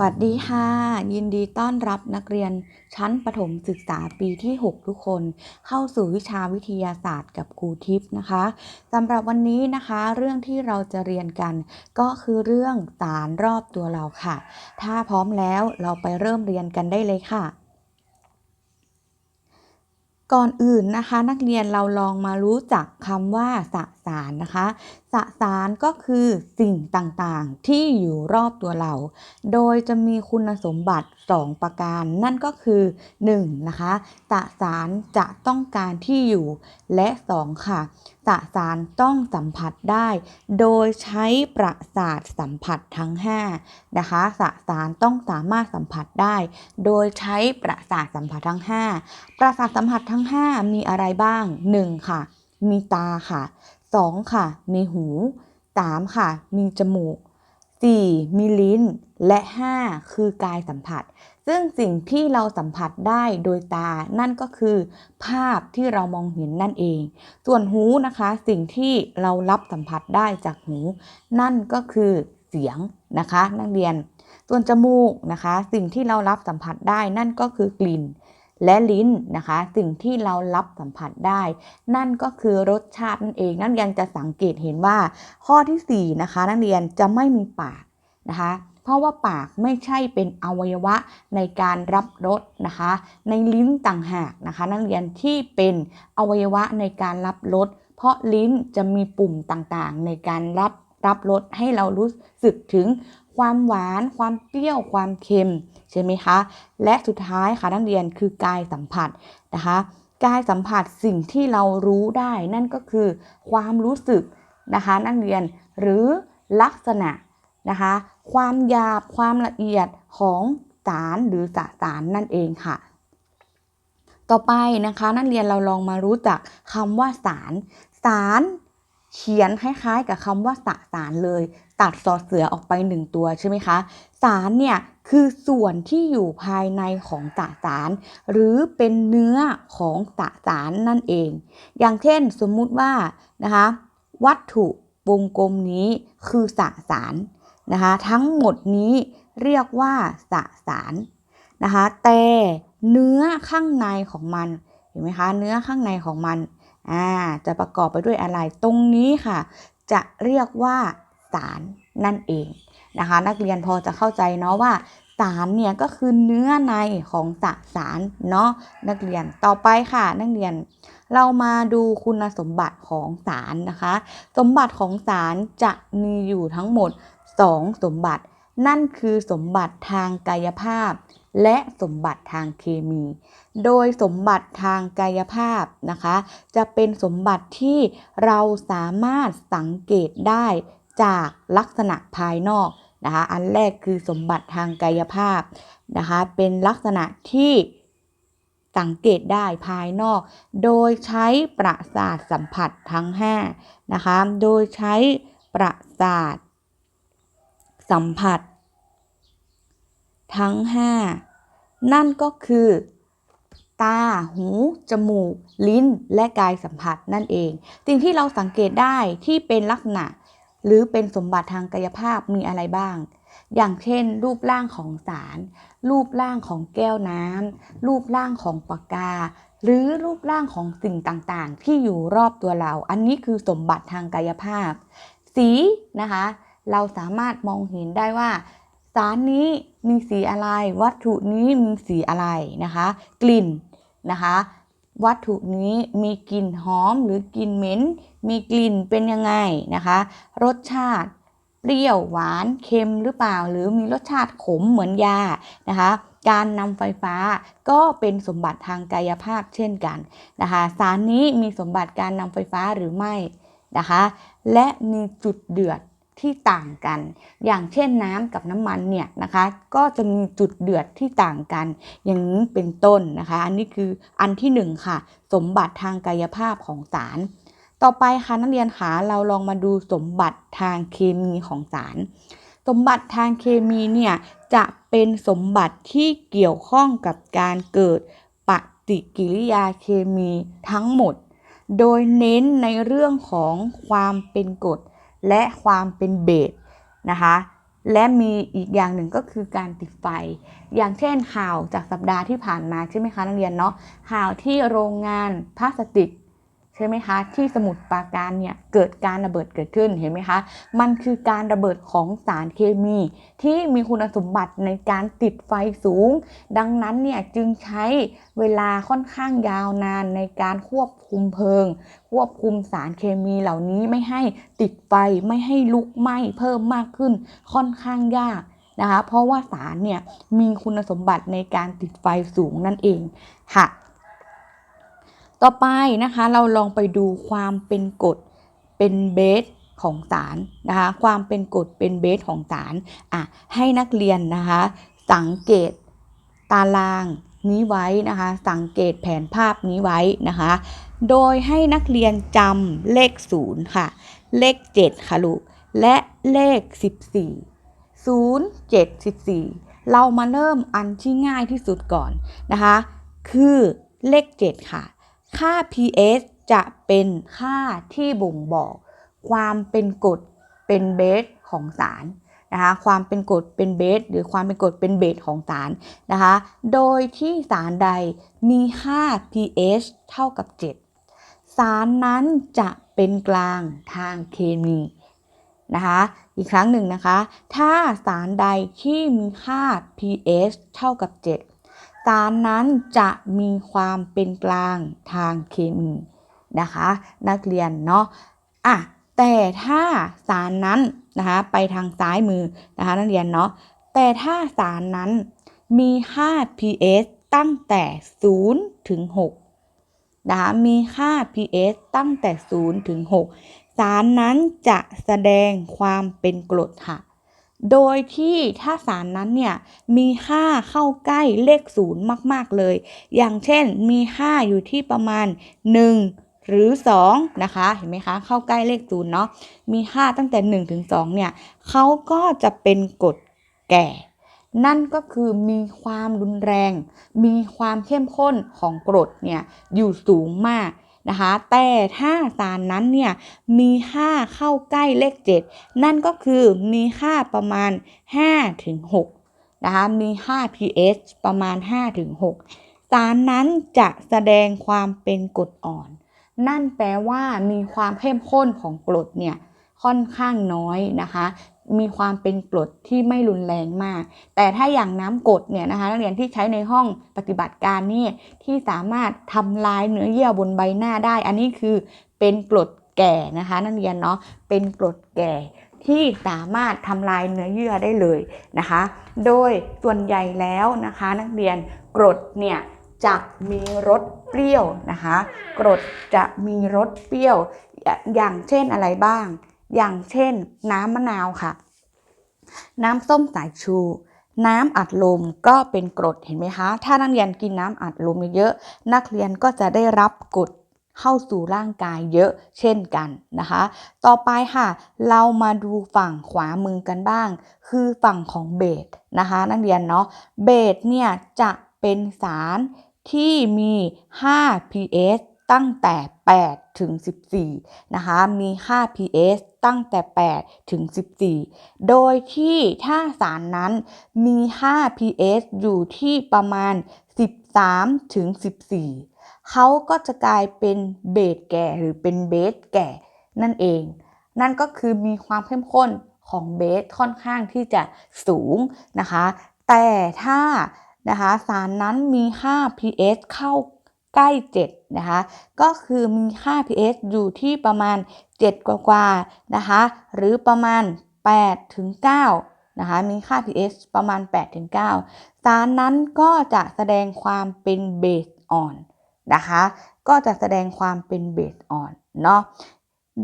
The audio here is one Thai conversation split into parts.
วัสดีค่ะ ยินดีต้อนรับนักเรียนชั้นประถมศึกษาปีที่ 6 ทุกคน เข้าสู่วิชาวิทยาศาสตร์กับครูทิพย์นะคะสำหรับวันนี้นะคะ เรื่องที่เราจะเรียนกัน ก็คือเรื่องสารรอบตัวเราค่ะ ถ้าพร้อมแล้วเราไปเริ่มเรียนกันได้เลยค่ะ ก่อนอื่นนะคะนักเรียนเราลองมารู้จักคำว่าสสารนะคะสสารก็คือสิ่งต่างๆ ที่อยู่รอบตัวเรา โดยจะมีคุณสมบัติ 2 ประการ นั่นก็คือ 1. นะคะสสารจะต้องการที่อยู่และ 2. ค่ะ สสารต้องสัมผัสได้ โดยใช้ประสาทสัมผัสทั้ง 5 นะคะสสารต้องสามารถสัมผัสได้ โดยใช้ประสาทสัมผัสทั้ง 5 ประสาทสัมผัสทั้ง 5 มีอะไรบ้าง 1. ค่ะ มีตาค่ะ 2. ค่ะ มีหู 3. ค่ะ มีจมูก 4. มีลิ้น และ 5. คือกายสัมผัส ซึ่งสิ่งที่เราสัมผัสได้โดยตา นั่นก็คือ ภาพที่เรามองเห็นนั่นเอง ส่วนหูนะคะ สิ่งที่เรารับสัมผัสได้จากหู นั่นก็คือเสียงนะคะ นักเรียน ส่วนจมูกนะคะ สิ่งที่เรารับสัมผัสได้นั่นก็คือกลิ่นและลิ้นนะคะ สิ่งที่เรารับสัมผัสได้ นั่นก็คือรสชาตินั่นเอง นักเรียนจะสังเกตเห็นว่า ข้อที่4นะคะนักเรียนจะไม่มีปาก นะคะ เพราะว่าปากไม่ใช่เป็นอวัยวะในการรับรสนะคะ ในลิ้นต่างหากนะคะ นักเรียนที่เป็นอวัยวะในการรับรสเพราะลิ้นจะมีปุ่มต่างๆ ในการรับรับรสให้เรารู้สึกถึงความหวาน ความเปรี้ยว ความเค็มใช่ไหมคะ และสุดท้ายค่ะนักเรียนคือกายสัมผัสนะคะ กายสัมผัสสิ่งที่เรารู้ได้นั่นก็คือความรู้สึกนะคะ นักเรียนหรือลักษณะนะคะ ความหยาบความละเอียดของสารหรือสสารนั่นเองค่ะ ต่อไปนะคะ นักเรียนเราลองมารู้จักคำว่าสาร สารเขียนคล้ายๆกับคำว่าสสารเลย ตัดสอเสือออกไปหนึ่งตัวใช่ไหมคะ สารเนี่ยคือส่วนที่อยู่ภายในของสสาร หรือเป็นเนื้อของสสารนั่นเอง อย่างเช่นสมมุติว่านะคะ วัตถุวงกลมนี้คือสสาร นะคะทั้งหมดนี้เรียกว่าสสารนะคะแต่เนื้อข้างในของมันเห็นไหมคะเนื้อข้างในของมันอ่าจะประกอบไปด้วยอะไรตรงนี้ค่ะ จะเรียกว่าสารนั่นเองนะคะนักเรียนพอจะเข้าใจเนาะว่าสารเนี่ยก็คือเนื้อในของสสารเนาะนักเรียนต่อไปค่ะ นักเรียน เรามาดูคุณสมบัติของสารนะคะ สมบัติของสารจะมีอยู่ทั้งหมด 2 สมบัติ นั่นคือสมบัติทางกายภาพ และสมบัติทางเคมี โดยสมบัติทางกายภาพนะคะ จะเป็นสมบัติที่เราสามารถสังเกตได้จากลักษณะภายนอกนะคะอันแรกคือสมบัติทางกายภาพนะคะเป็นลักษณะที่สังเกตได้ภายนอก โดยใช้ประสาทสัมผัสทั้ง5นะคะโดยใช้ประสาท สัมผัส ทั้ง 5 นั่นก็คือ ตา หู จมูก ลิ้น และกายสัมผัสนั่นเอง สิ่งที่เราสังเกตได้ที่เป็นลักษณะ หรือเป็นสมบัติทางกายภาพมีอะไรบ้าง อย่างเช่น รูปร่างของสาร รูปร่างของแก้วน้ำ รูปร่างของปากกาหรือรูปร่างของสิ่งต่างๆ ที่อยู่รอบตัวเรา อันนี้คือสมบัติทางกายภาพ สีนะคะ เราสามารถมองเห็นได้ว่าสารนี้มีสีอะไร วัตถุนี้มีสีอะไรนะคะ กลิ่นนะคะ วัตถุนี้มีกลิ่นหอมหรือกลิ่นเหม็น มีกลิ่นเป็นยังไงนะคะ รสชาติเปรี้ยวหวานเค็มหรือเปล่า หรือมีรสชาติขมเหมือนยานะคะ การนำไฟฟ้าก็เป็นสมบัติทางกายภาพเช่นกันนะคะ สารนี้มีสมบัติการนำไฟฟ้าหรือไม่นะคะ และมีจุดเดือด ที่ต่างกัน อย่างเช่นน้ำกับน้ำมันเนี่ยนะคะ ก็จะมีจุดเดือดที่ต่างกัน อย่างนี้เป็นต้นนะคะ อันนี้คืออันที่หนึ่งค่ะ สมบัติทางกายภาพของสาร ต่อไปค่ะนักเรียนคะเราลองมาดูสมบัติทางเคมีของสาร สมบัติทางเคมีเนี่ยจะเป็นสมบัติที่เกี่ยวข้องกับการเกิดปฏิกิริยาเคมีทั้งหมด โดยเน้นในเรื่องของความเป็นกรด และความเป็นเบสนะคะและมีอีกอย่างหนึ่งก็คือการติดไฟ อย่างเช่นข่าวจากสัปดาห์ที่ผ่านมาใช่ไหมคะนักเรียนเนาะข่าวที่โรงงานพลาสติก ใช่ไหมคะ ที่สมุทรปราการเนี่ยเกิดการระเบิดเกิดขึ้นเห็นไหมคะ มันคือการระเบิดของสารเคมีที่มีคุณสมบัติในการติดไฟสูง ดังนั้นเนี่ยจึงใช้เวลาค่อนข้างยาวนานในการควบคุมเพลิง ควบคุมสารเคมีเหล่านี้ไม่ให้ติดไฟไม่ให้ลุกไหม้เพิ่มมากขึ้นค่อนข้างยากนะคะ เพราะว่าสารเนี่ยมีคุณสมบัติในการติดไฟสูงนั่นเองค่ะ ต่อไปนะคะเราลองไปดูความเป็นกรดเป็นเบสของสารนะคะความเป็นกรดเป็นเบสของสารอะให้นักเรียนนะคะสังเกตตารางนี้ไว้นะคะสังเกตแผนภาพนี้ไว้นะคะโดยให้นักเรียนจำเลข0ค่ะเลข 7 ค่ะลูกและเลข 14 0 7 14 เรามาเริ่มอันที่ง่ายที่สุดก่อนนะคะ คือเลข 7 ค่ะ ค่า pH จะเป็นค่าที่บ่งบอก ความเป็นกรดเป็นเบสของสารนะคะความเป็นกรดเป็นเบสหรือความเป็นกรดเป็นเบสของสารนะคะโดยที่สารใดมีค่า pH เท่ากับ 7 สารนั้นจะเป็นกลางทางเคมีนะคะอีกครั้งหนึ่งนะคะ ถ้าสารใดที่มีค่า pH เท่ากับ 7 สารนั้นจะมีความเป็นกลางทางเคมีนะคะ นักเรียนเนาะอะแต่ถ้าสารนั้นนะคะไปทางซ้ายมือนะคะนักเรียนเนาะแต่ถ้าสารนั้นมีค่า pH ตั้งแต่ 0 ถึง 6 นะคะมีค่า pH ตั้งแต่ 0 ถึง 6 สารนั้นจะแสดงความเป็นกรดค่ะ โดยที่ถ้าสารนั้นเนี่ยมีค่าเข้าใกล้เลขศูนย์มาก ๆ เลย อย่างเช่นมีค่าอยู่ที่ประมาณ 1 หรือ 2 นะคะ เห็นไหมคะ เข้าใกล้เลขศูนย์เนาะ มีค่าตั้งแต่ 1 ถึง 2 เนี่ยเขาก็จะเป็นกรดแก่ นั่นก็คือมีความรุนแรง มีความเข้มข้นของกรดเนี่ยอยู่สูงมาก นะคะ แต่ถ้าสารนั้นเนี่ยมีค่าเข้าใกล้เลข 7 นั่นก็คือมีค่าประมาณ5ถึง6นะคะมีค่า pH ประมาณ5ถึง6สารนั้นจะแสดงความเป็นกรดอ่อน นั่นแปลว่ามีความเข้มข้นของกรดเนี่ย ค่อนข้างน้อยนะคะมีความเป็นกรดที่ไม่รุนแรงมาก แต่ถ้าอย่างน้ำกรดเนี่ยนะคะนักเรียนที่ใช้ในห้องปฏิบัติการนี่ที่สามารถทำลายเนื้อเยื่อบนใบหน้าได้ อันนี้คือเป็นกรดแก่นะคะ นักเรียนเนาะเป็นกรดแก่ที่สามารถทำลายเนื้อเยื่อได้เลยนะคะ โดยส่วนใหญ่แล้วนะคะ นักเรียนกรดเนี่ยจะมีรสเปรี้ยวนะคะ กรดจะมีรสเปรี้ยวอย่างเช่นอะไรบ้าง อย่างเช่น น้ำมะนาวค่ะ น้ำส้มสายชู น้ำอัดลมก็เป็นกรดเห็นไหมคะ ถ้านักเรียนกินน้ำอัดลมเยอะๆนักเรียนก็จะได้รับกรดเข้าสู่ร่างกายเยอะเช่นกันนะคะ ต่อไปค่ะ เรามาดูฝั่งขวามือกันบ้าง คือฝั่งของเบสนะคะ นักเรียนเนาะเบสเนี่ยจะเป็นสารที่มี 5 pH ตั้งแต่ 8 ถึง 14 นะคะ มีค่า pH ตั้งแต่ 8 ถึง 14 โดยที่ถ้าสารนั้นมีค่า pH อยู่ที่ประมาณ 13 ถึง 14 เขาก็จะกลายเป็นเบสแก่หรือเป็นเบสแก่นั่นเอง นั่นก็คือมีความเข้มข้นของเบสค่อนข้างที่จะสูงนะคะ แต่ถ้านะคะสารนั้นมีค่า pH เข้า ใกล้7นะคะก็คือมีค่า pH อยู่ที่ประมาณ 7 กว่าๆนะคะหรือประมาณ8ถึง9นะคะมีค่า pH ประมาณ8ถึง9สารนั้นก็จะแสดงความเป็นเบสอ่อนนะคะก็จะแสดงความเป็นเบสอ่อนเนาะ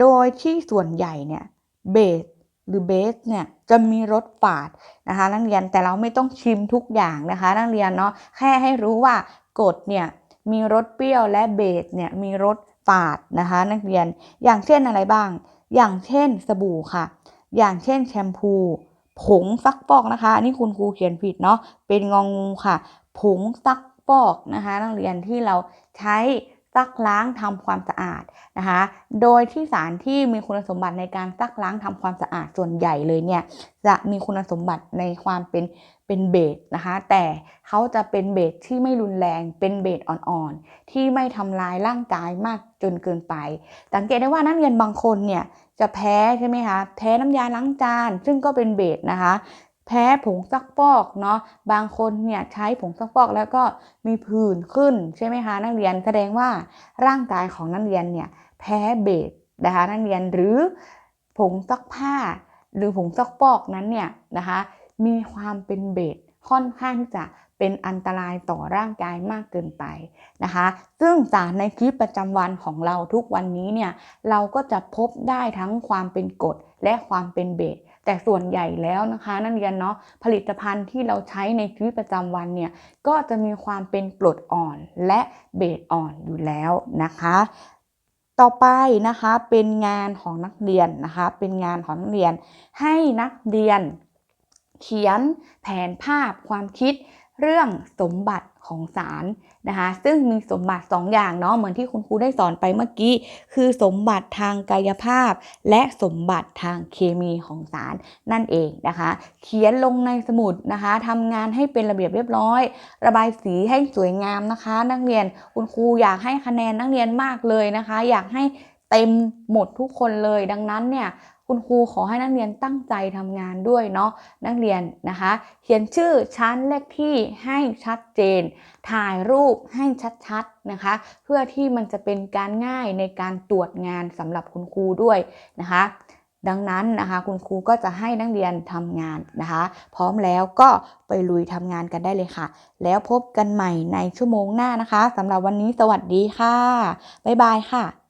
โดยที่ส่วนใหญ่เนี่ยเบสหรือเบสเนี่ยจะมีรสฝาดนะคะนักเรียนแต่เราไม่ต้องชิมทุกอย่างนะคะ นักเรียนเนาะแค่ให้รู้ว่ากรดเนี่ย มีรสเปรี้ยวและเบสเนี่ยมีรสฝาดนะคะ นักเรียนอย่างเช่นอะไรบ้าง อย่างเช่นสบู่ค่ะ อย่างเช่นแชมพู ผงซักฟอกนะคะอันนี้คุณครูเขียนผิดเนาะเป็นงองงูค่ะ ผงซักฟอกนะคะ นักเรียนที่เราใช้ ซักล้างทำความสะอาดนะคะ โดยที่สารที่มีคุณสมบัติในการซักล้างทำความสะอาดส่วนใหญ่เลยเนี่ยจะมีคุณสมบัติในความเป็นเป็นเบสนะคะ แต่เขาจะเป็นเบสที่ไม่รุนแรง เป็นเบสอ่อนๆ ที่ไม่ทำลายร่างกายมากจนเกินไป สังเกตได้ว่านักเรียนบางคนเนี่ยจะแพ้ใช่ไหมคะ แพ้น้ำยาล้างจาน ซึ่งก็เป็นเบสนะคะ แพ้ผงซักฟอกเนาะบางคนเนี่ยใช้ผงซักฟอกแล้วก็มีผื่นขึ้นใช่ไหมคะนักเรียนแสดงว่าร่างกายของนักเรียนเนี่ยแพ้เบสนะคะนักเรียนหรือผงซักผ้า หรือผงซักฟอกนั้นเนี่ยนะคะมีความเป็นเบสค่อนข้างจะเป็นอันตรายต่อร่างกายมากเกินไปนะคะ ซึ่งสารในชีวิตประจำวันของเราทุกวันนี้เนี่ยเราก็จะพบได้ทั้งความเป็นกรดและความเป็นเบส แต่ส่วนใหญ่แล้วนะคะนักเรียนเนาะผลิตภัณฑ์ที่เราใช้ในชีวิตประจำวันเนี่ยก็จะมีความเป็นกรดอ่อนและเบสอ่อนอยู่แล้วนะคะต่อไปนะคะเป็นงานของนักเรียนนะคะเป็นงานของนักเรียนให้นักเรียน เขียนแผนภาพความคิด เรื่องสมบัติของสารนะคะซึ่งมีสมบัติ2อย่างเนาะเหมือนที่คุณครูได้สอนไปเมื่อกี้ คือสมบัติทางกายภาพ และสมบัติทางเคมีของสารนั่นเองนะคะ เขียนลงในสมุดนะคะทำงานให้เป็นระเบียบเรียบร้อย ระบายสีให้สวยงามนะคะ นักเรียนคุณครูอยากให้คะแนนนักเรียนมากเลยนะคะ อยากให้เต็มหมดทุกคนเลยดังนั้นเนี่ย คุณครูขอให้นักเรียนตั้งใจทำงานด้วยเนาะนักเรียนนะคะ เขียนชื่อชั้นเลขที่ให้ชัดเจน ถ่ายรูปให้ชัดๆนะคะ เพื่อที่มันจะเป็นการง่ายในการตรวจงานสำหรับคุณครูด้วยนะคะดังนั้นนะคะคุณครูก็จะให้นักเรียนทำงานนะคะ พร้อมแล้วก็ไปลุยทำงานกันได้เลยค่ะ แล้วพบกันใหม่ในชั่วโมงหน้านะคะสำหรับวันนี้สวัสดีค่ะ บ๊ายบายค่ะ